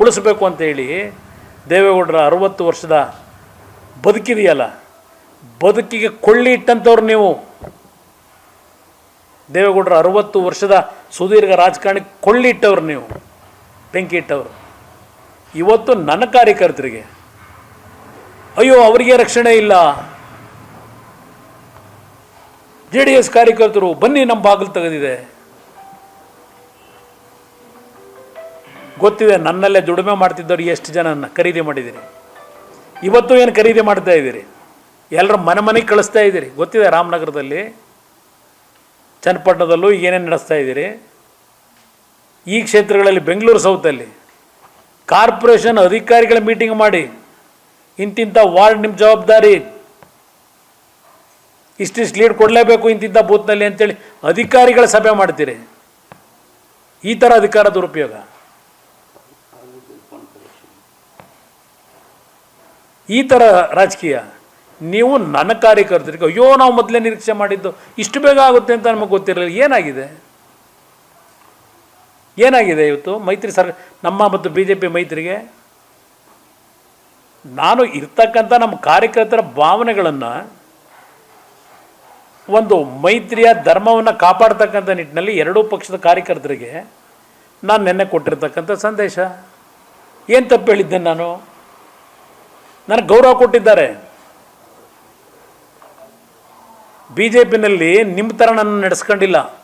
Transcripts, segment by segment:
ಉಳಿಸ್ಬೇಕು ಅಂತೇಳಿ ದೇವೇಗೌಡರ ಅರುವತ್ತು ವರ್ಷದ ಬದುಕಿದೆಯಲ್ಲ, ಬದುಕಿಗೆ ಕೊಳ್ಳಿ ಇಟ್ಟಂಥವ್ರು ನೀವು. ದೇವೇಗೌಡರ ಅರುವತ್ತು ವರ್ಷದ ಸುದೀರ್ಘ ರಾಜಕಾರಣಕ್ಕೆ ಕೊಳ್ಳಿ ಇಟ್ಟವ್ರು ನೀವು, ಬೆಂಕಿ ಇಟ್ಟವರು. ಇವತ್ತು ನನ್ನ ಕಾರ್ಯಕರ್ತರಿಗೆ, ಅಯ್ಯೋ ಅವರಿಗೆ ರಕ್ಷಣೆ ಇಲ್ಲ. ಜೆ ಡಿ ಎಸ್ ಕಾರ್ಯಕರ್ತರು ಬನ್ನಿ ನಮ್ಮ ಬಾಗಿಲು ತೆಗೆದಿದೆ. ಗೊತ್ತಿದೆ, ನನ್ನಲ್ಲೇ ದುಡಿಮೆ ಮಾಡ್ತಿದ್ದವ್ರು ಎಷ್ಟು ಜನನ ಖರೀದಿ ಮಾಡಿದ್ದೀರಿ? ಇವತ್ತು ಏನು ಖರೀದಿ ಮಾಡ್ತಾ ಇದ್ದೀರಿ? ಎಲ್ಲರ ಮನೆ ಮನೆಗೆ ಕಳಿಸ್ತಾ ಇದ್ದೀರಿ? ಗೊತ್ತಿದೆ ರಾಮನಗರದಲ್ಲಿ, ಚನ್ನಪಟ್ಟಣದಲ್ಲೂ ಏನೇನು ನಡೆಸ್ತಾ ಇದ್ದೀರಿ? ಈ ಕ್ಷೇತ್ರಗಳಲ್ಲಿ ಬೆಂಗಳೂರು ಸೌತಲ್ಲಿ ಕಾರ್ಪೊರೇಷನ್ ಅಧಿಕಾರಿಗಳ ಮೀಟಿಂಗ್ ಮಾಡಿ ಇಂತಿಂಥ ವಾರ್ಡ್ ನಿಮ್ಮ ಜವಾಬ್ದಾರಿ. ಇಷ್ಟಿಷ್ಟು ಲೀಡ್ ಕೊಡಲೇಬೇಕು ಇಂತಿಂಥ ಬೂತ್ನಲ್ಲಿ ಅಂತೇಳಿ ಅಧಿಕಾರಿಗಳ ಸಭೆ ಮಾಡ್ತೀರಿ. ಈ ಥರ ಅಧಿಕಾರ ದುರುಪಯೋಗ. ಈ ಥರ ರಾಜಕೀಯ, ನೀವು ನನ್ನ ಕಾರ್ಯಕರ್ತರಿಗೆ, ಅಯ್ಯೋ ನಾವು ಮೊದಲೇ ನಿರೀಕ್ಷೆ ಮಾಡಿದ್ದು, ಇಷ್ಟು ಬೇಗ ಆಗುತ್ತೆ ಅಂತ ನಮಗೆ ಗೊತ್ತಿರಲಿಲ್ಲ. ಏನಾಗಿದೆ? ಏನಾಗಿದೆ ಇವತ್ತು? ಮೈತ್ರಿ ಸರ್, ನಮ್ಮ ಮತ್ತು ಬಿ ಜೆ ಪಿ ಮೈತ್ರಿಗೆ? ನಾನು ಇರ್ತಕ್ಕಂಥ ನಮ್ಮ ಕಾರ್ಯಕರ್ತರ ಭಾವನೆಗಳನ್ನು ಒಂದು ಮೈತ್ರಿಯ ಧರ್ಮವನ್ನು ಕಾಪಾಡ್ತಕ್ಕಂಥ ನಿಟ್ಟಿನಲ್ಲಿ ಎರಡೂ ಪಕ್ಷದ ಕಾರ್ಯಕರ್ತರಿಗೆ ನಾನು ನೆನ್ನೆ ಕೊಟ್ಟಿರ್ತಕ್ಕಂಥ ಸಂದೇಶ. ಏನು ತಪ್ಪು ಹೇಳಿದ್ದೆ ನಾನು? ನನಗೆ ಗೌರವ ಕೊಟ್ಟಿದ್ದಾರೆ. ಬಿ ಜೆ ಪಿನಲ್ಲಿ ನಿಮ್ಮ ಥರ ನನ್ನ ನಡೆಸ್ಕೊಂಡಿಲ್ಲ.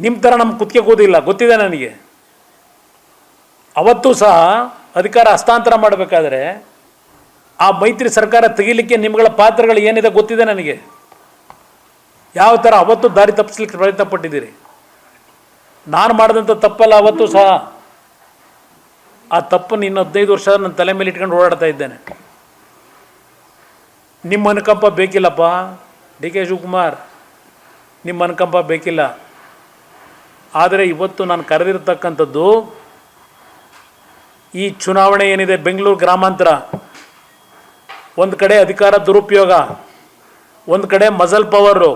ನಿಮ್ಮ ಥರ ನಮ್ಮ ಕುತ್ತಿಗೆ ಕೂದಿಲ್ಲ, ಗೊತ್ತಿದೆ ನನಗೆ. ಅವತ್ತು ಸಹ ಅಧಿಕಾರ ಹಸ್ತಾಂತರ ಮಾಡಬೇಕಾದ್ರೆ ಆ ಮೈತ್ರಿ ಸರ್ಕಾರ ತೆಗಿಲಿಕ್ಕೆ ನಿಮ್ಗಳ ಪಾತ್ರಗಳು ಏನಿದೆ ಗೊತ್ತಿದೆ ನನಗೆ. ಯಾವ ಥರ ಅವತ್ತು ದಾರಿ ತಪ್ಪಿಸ್ಲಿಕ್ಕೆ ಪ್ರಯತ್ನ ಪಟ್ಟಿದ್ದೀರಿ ನಾನು ಮಾಡಿದಂಥ ತಪ್ಪಲ್ಲ, ಅವತ್ತು ಸಹ ಆ ತಪ್ಪನ್ನು ಇನ್ನು ಹದಿನೈದು ವರ್ಷ ನನ್ನ ತಲೆ ಮೇಲೆ ಇಟ್ಕೊಂಡು ಓಡಾಡ್ತಾ ಇದ್ದೇನೆ. ನಿಮ್ಮ ಅನುಕಂಪ ಬೇಕಿಲ್ಲಪ್ಪ. ಡಿ ಕೆ ಶಿವಕುಮಾರ್, ನಿಮ್ಮ ಅನುಕಂಪ ಬೇಕಿಲ್ಲ. ಆದರೆ ಇವತ್ತು ನಾನು ಕರೆದಿರ್ತಕ್ಕಂಥದ್ದು, ಈ ಚುನಾವಣೆ ಏನಿದೆ, ಬೆಂಗಳೂರು ಗ್ರಾಮಾಂತರ, ಒಂದು ಕಡೆ ಅಧಿಕಾರ ದುರುಪಯೋಗ, ಒಂದು ಕಡೆ ಮಜಲ್ ಪವರು,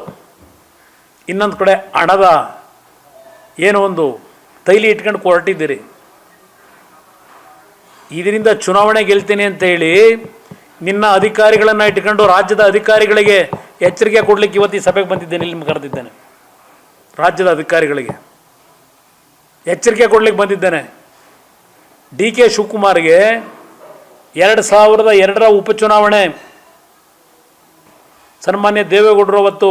ಇನ್ನೊಂದು ಕಡೆ ಹಣದ ಏನೋ ಒಂದು ತೈಲಿ ಇಟ್ಕೊಂಡು ಕೊರಟಿದ್ದೀರಿ. ಇದರಿಂದ ಚುನಾವಣೆ ಗೆಲ್ತೀನಿ ಅಂತ ಹೇಳಿ ನಿನ್ನ ಅಧಿಕಾರಿಗಳನ್ನು ಇಟ್ಕೊಂಡು ರಾಜ್ಯದ ಅಧಿಕಾರಿಗಳಿಗೆ ಎಚ್ಚರಿಕೆ ಕೊಡ್ಲಿಕ್ಕೆ ಇವತ್ತು ಈ ಸಭೆಗೆ ಬಂದಿದ್ದೇನೆ, ಇಲ್ಲಿ ಕರೆದಿದ್ದೇನೆ. ರಾಜ್ಯದ ಅಧಿಕಾರಿಗಳಿಗೆ ಎಚ್ಚರಿಕೆ ಕೊಡ್ಲಿಕ್ಕೆ ಬಂದಿದ್ದೇನೆ. ಡಿ ಕೆ ಶಿವಕುಮಾರ್ಗೆ ಎರಡು ಸಾವಿರದ ಎರಡರ ಉಪಚುನಾವಣೆ ಸನ್ಮಾನ್ಯ ದೇವೇಗೌಡರು ಅವತ್ತು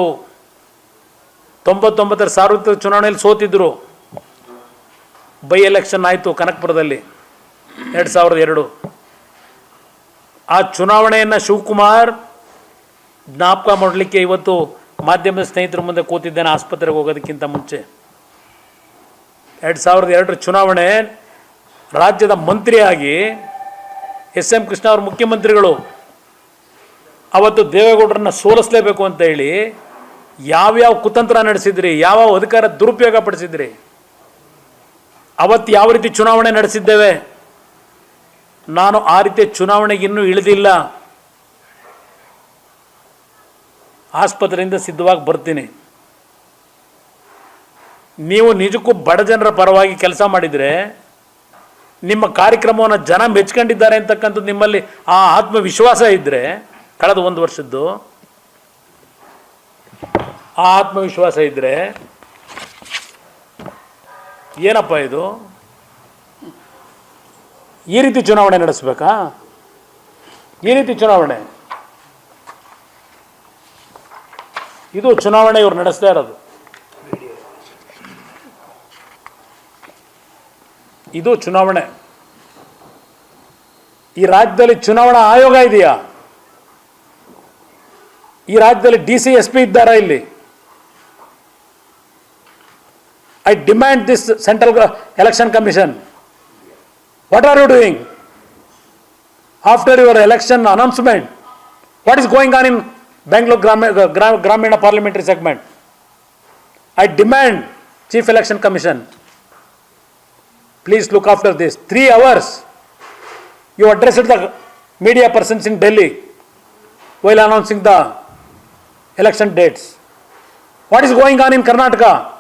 ತೊಂಬತ್ತೊಂಬತ್ತರ ಸಾರ್ವತ್ರಿಕ ಚುನಾವಣೆಯಲ್ಲಿ ಸೋತಿದ್ದರು ಬೈ ಎಲೆಕ್ಷನ್ ಆಯಿತು ಕನಕಪುರದಲ್ಲಿ ಎರಡು ಸಾವಿರದ ಎರಡು. ಆ ಚುನಾವಣೆಯನ್ನು ಶಿವಕುಮಾರ್ ಜ್ಞಾಪಕ ಮಾಡಲಿಕ್ಕೆ ಇವತ್ತು ಮಾಧ್ಯಮದ ಸ್ನೇಹಿತರ ಮುಂದೆ ಕೂತಿದ್ದೇನೆ, ಆಸ್ಪತ್ರೆಗೆ ಹೋಗೋದಕ್ಕಿಂತ ಮುಂಚೆ. ಎರಡು ಸಾವಿರದ ಎರಡರ ಚುನಾವಣೆ ರಾಜ್ಯದ ಮಂತ್ರಿಯಾಗಿ ಎಸ್ ಎಂ ಕೃಷ್ಣ ಅವರು ಮುಖ್ಯಮಂತ್ರಿಗಳು ಅವತ್ತು ದೇವೇಗೌಡರನ್ನ ಸೋಲಿಸಲೇಬೇಕು ಅಂತ ಹೇಳಿ ಯಾವ್ಯಾವ ಕುತಂತ್ರ ನಡೆಸಿದ್ರಿ ಯಾವ ಅಧಿಕಾರ ದುರುಪಯೋಗ ಪಡಿಸಿದ್ರಿ ಅವತ್ತು ಯಾವ ರೀತಿ ಚುನಾವಣೆ ನಡೆಸಿದ್ದೇವೆ, ನಾನು ಆ ರೀತಿ ಚುನಾವಣೆಗೆ ಇನ್ನೂ ಇಳಿದಿಲ್ಲ, ಆಸ್ಪತ್ರೆಯಿಂದ ಸಿದ್ಧವಾಗಿ ಬರ್ತೀನಿ. ನೀವು ನಿಜಕ್ಕೂ ಬಡ ಜನರ ಪರವಾಗಿ ಕೆಲಸ ಮಾಡಿದರೆ, ನಿಮ್ಮ ಕಾರ್ಯಕ್ರಮವನ್ನು ಜನ ಮೆಚ್ಕೊಂಡಿದ್ದಾರೆ ಅಂತಕ್ಕಂಥದ್ದು ನಿಮ್ಮಲ್ಲಿ ಆ ಆತ್ಮವಿಶ್ವಾಸ ಇದ್ದರೆ ಕಳೆದ ಒಂದು ವರ್ಷದ್ದು ಆತ್ಮವಿಶ್ವಾಸ ಇದ್ದರೆ ಏನಪ್ಪ ಇದು? ಈ ರೀತಿ ಚುನಾವಣೆ ನಡೆಸಬೇಕಾ? ಈ ರೀತಿ ಚುನಾವಣೆ. ಇದು ಚುನಾವಣೆ ಇವ್ರು ನಡೆಸ್ತಾ ಇರೋದು. ಇದು ಚುನಾವಣೆ. ಈ ರಾಜ್ಯದಲ್ಲಿ ಚುನಾವಣಾ ಆಯೋಗ ಇದೆಯಾ? ಈ ರಾಜ್ಯದಲ್ಲಿ ಡಿ ಸಿ ಎಸ್ ಪಿ ಇದ್ದಾರಾ ಇಲ್ಲಿ? I demand this Central Election Commission. What are you doing? After your election announcement, what is going on in Bangalore Gramina, parliamentary segment? I demand Chief Election Commission, please look after this. Three hours you addressed the media persons in Delhi while announcing the election dates. What is going on in Karnataka?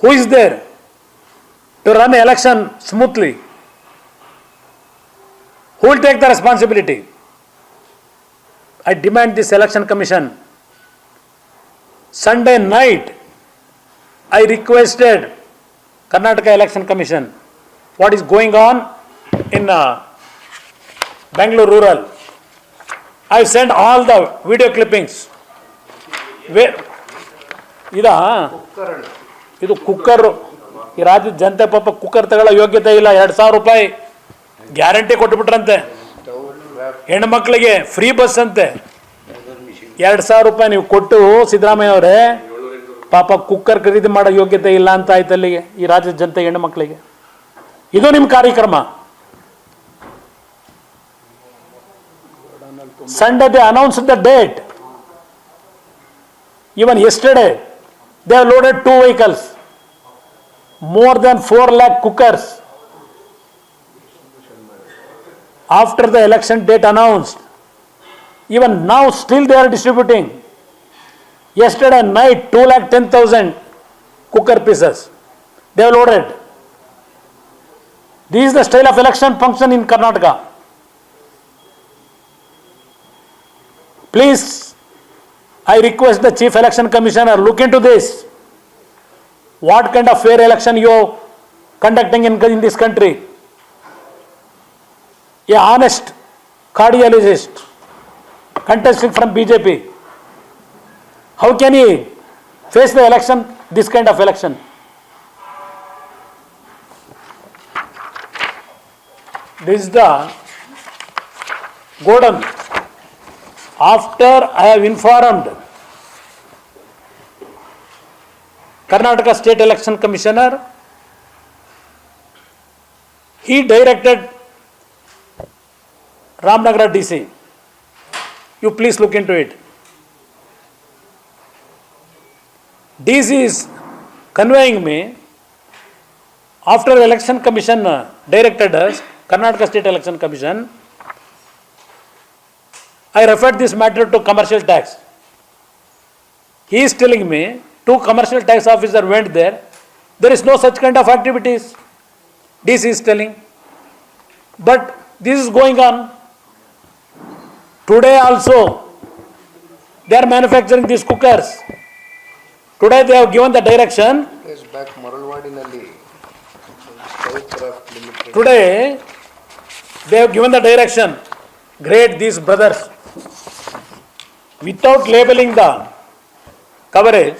Who is there to run election smoothly? Who will take the responsibility? I demand this election commission. Sunday night, I requested Karnataka Election Commission, what is going on in uh, Bangalore rural. I sent all the video clippings. Where, ಇದಾ ಇದು cooker ಈ ರಾಜ್ಯದ ಜನತೆ ಪಾಪ cooker ತಗೊಳ್ಳೋ ಯೋಗ್ಯತೆ ಇಲ್ಲ. ಎರಡು ಸಾವಿರ ರೂಪಾಯಿ ಗ್ಯಾರಂಟಿ ಕೊಟ್ಬಿಟ್ರಂತೆ. ಹೆಣ್ಮಕ್ಳಿಗೆ ಫ್ರೀ ಬಸ್ ಅಂತೆ. ಎರಡು ಸಾವಿರ ರೂಪಾಯಿ ನೀವು ಕೊಟ್ಟು ಸಿದ್ದರಾಮಯ್ಯ ಅವರೇ, ಪಾಪ ಕುಕ್ಕರ್ ಖರೀದಿ ಮಾಡೋ ಯೋಗ್ಯತೆ ಇಲ್ಲ ಅಂತ ಆಯ್ತು ಅಲ್ಲಿಗೆ, ಈ ರಾಜ್ಯದ ಜನತೆ ಹೆಣ್ಣು ಮಕ್ಕಳಿಗೆ ಇದು ನಿಮ್ಮ ಕಾರ್ಯಕ್ರಮ. Sunday they announce the date even yesterday They have loaded two vehicles, more than 4 lakh cookers. After the election date announced, even now still they are distributing. Yesterday night, 2 lakh 10,000 cooker pieces. They have loaded. This is the style of election function in Karnataka. Please I request the chief election commissioner, look into this. What kind of fair election you are conducting in, in this country? A honest cardiologist contesting from BJP. How can he face the election, this kind of election? This is the Gordon. After I have informed Karnataka State Election Commissioner, he directed Ramnagara DC. You please look into it. DC is conveying me, after election commission uh, directed us, Karnataka State Election Commission, I referred this matter to commercial tax. He is telling me two commercial tax officer went there. There is no such kind of activities. This is telling. But this is going on. Today also, they are manufacturing these cookers. Today they have given the direction. Today they have given the direction. Great, these brothers. Without labeling the coverage,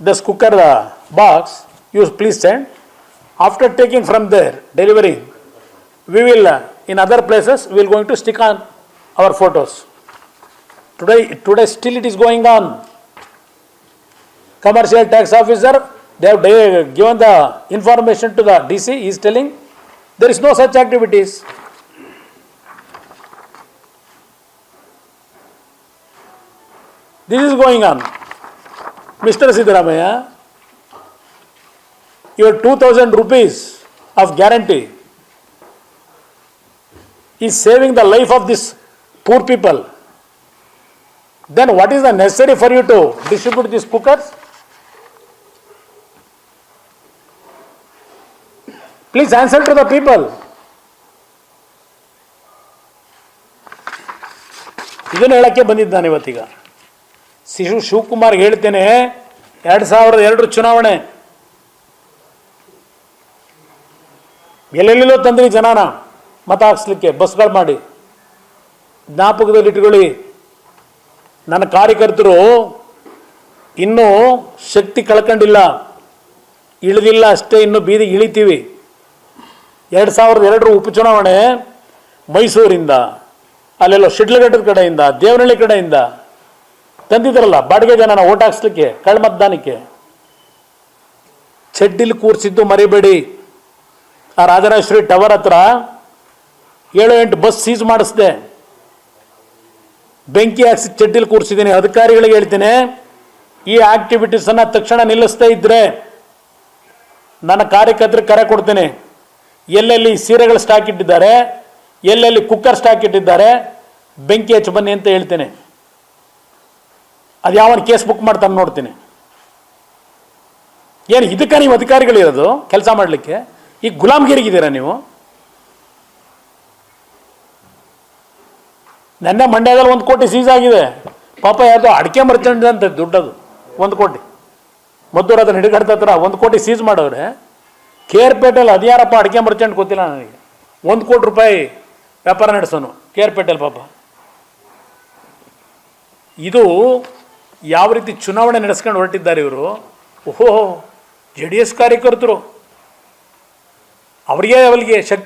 this cooker uh, box, you please send. After taking from there, delivering, we will, uh, in other places, we will going to stick on our photos. Today, today still it is going on. Commercial tax officer, they have given the information to the DC, he is telling, there is no such activities. This is going on. Mr. Siddaramaya, your 2000 rupees of guarantee is saving the life of these poor people. Then what is the necessary for you to distribute these cookers? Please answer to the people. ಇದನ್ನು ಹೇಳಕ್ಕೆ ಬಂದಿದ್ದಾನೆ ಇವತ್ತೀಗ ಶಿಶು ಶಿವಕುಮಾರ್ ಹೇಳ್ತೇನೆ, ಎರಡು ಸಾವಿರದ ಎರಡರ ಚುನಾವಣೆ. ಎಲ್ಲೆಲ್ಲೆಲ್ಲೋ ತಂದ್ರಿ ಜನಾನ, ಮತ ಹಾಕ್ಸ್ಲಿಕ್ಕೆ, ಬಸ್ಗಳು ಮಾಡಿ. ಜ್ಞಾಪಕದಲ್ಲಿ ಇಟ್ಕೊಳ್ಳಿ ನನ್ನ ಕಾರ್ಯಕರ್ತರು ಇನ್ನೂ ಶಕ್ತಿ ಕಳ್ಕೊಂಡಿಲ್ಲ, ಇಳಿದಿಲ್ಲ ಅಷ್ಟೇ, ಇನ್ನು ಬೀದಿಗೆ ಇಳಿತೀವಿ. ಎರಡು ಸಾವಿರದ ಎರಡರ ಉಪಚುನಾವಣೆ ಮೈಸೂರಿಂದ, ಅಲ್ಲೆಲ್ಲೋ ಶಿಡ್ಲಘಟ್ಟದ ಕಡೆಯಿಂದ, ದೇವನಹಳ್ಳಿ ಕಡೆಯಿಂದ ತಂದಿದ್ರಲ್ಲ, ಬಾಡಿಗೆ ಜನನ ಓಟ್ ಹಾಕ್ಸ್ಲಿಕ್ಕೆ ಕಳ್ಮತದಾನಕ್ಕೆ ಚಡ್ಡಿಲಿ ಕೂರಿಸಿದ್ದು ಮರಿಬೇಡಿ. ಆ ರಾಜರಾಜೇಶ್ವರಿ ಟವರ್ ಹತ್ರ ಏಳು ಎಂಟು ಬಸ್ ಸೀಸ್ ಮಾಡಿಸ್ದೆ. ಬೆಂಕಿ ಹಾಕ್ಸಿ ಚಡ್ಡಿಲಿ ಕೂರಿಸಿದ್ದೀನಿ. ಅಧಿಕಾರಿಗಳಿಗೆ ಹೇಳ್ತೀನಿ, ಈ ಆಕ್ಟಿವಿಟೀಸನ್ನು ತಕ್ಷಣ ನಿಲ್ಲಿಸ್ತಾ ಇದ್ರೆ ನನ್ನ ಕಾರ್ಯಕರ್ತರಿಗೆ ಕರೆ ಕೊಡ್ತೀನಿ. ಎಲ್ಲೆಲ್ಲಿ ಸೀರೆಗಳು ಸ್ಟಾಕ್ ಇಟ್ಟಿದ್ದಾರೆ, ಎಲ್ಲೆಲ್ಲಿ ಕುಕ್ಕರ್ ಸ್ಟಾಕ್ ಇಟ್ಟಿದ್ದಾರೆ, ಬೆಂಕಿ ಹಚ್ಚಿ ಬನ್ನಿ ಅಂತ ಹೇಳ್ತೇನೆ. ಅದು ಯಾವನ್ ಕೇಸ್ ಬುಕ್ ಮಾಡ್ತಾನೆ ನೋಡ್ತೀನಿ. ಏನು ಇದಕ್ಕೆ ನೀವು ಅಧಿಕಾರಿಗಳಿರೋದು ಕೆಲಸ ಮಾಡಲಿಕ್ಕೆ? ಈಗ ಗುಲಾಮ್ಗಿರಿಗಿದ್ದೀರಾ ನೀವು? ನನ್ನ ಮಂಡ್ಯದಲ್ಲಿ ಒಂದು ಕೋಟಿ ಸೀಸ್ ಆಗಿದೆ. ಪಾಪ ಯಾವುದೋ ಅಡಿಕೆ ಮರ್ಚೆಂಟ್ ಅಂತ ದುಡ್ಡದು. ಒಂದು ಕೋಟಿ. ಮದ್ದೂರು ಅದನ್ನು ಹಿಡಿಗಡ್ತ ಹತ್ರ ಒಂದು ಕೋಟಿ ಸೀಸ್ ಮಾಡವ್ರೆ ಕೆ ಆರ್ ಪೇಟೆಲ್ ಅದ್ಯಾರಪ್ಪ ಅಡಿಕೆ ಮರ್ಚೆಂಟ್ ಗೊತ್ತಿಲ್ಲ ನನಗೆ. ಒಂದು ಕೋಟಿ ರೂಪಾಯಿ ವ್ಯಾಪಾರ ನಡೆಸೋನು ಕೆ ಆರ್ ಪೇಟೆಲ್ ಪಾಪ. ಇದು ಯಾವ ರೀತಿ ಚುನಾವಣೆ ನಡೆಸ್ಕೊಂಡು ಹೊರಟಿದ್ದಾರೆ ಇವರು? ಓಹೋ ಜೆ ಡಿ ಎಸ್ ಕಾರ್ಯಕರ್ತರು. ಅವರಿಗೆ ಅವಳಿಗೆ ಶಕ್ತಿ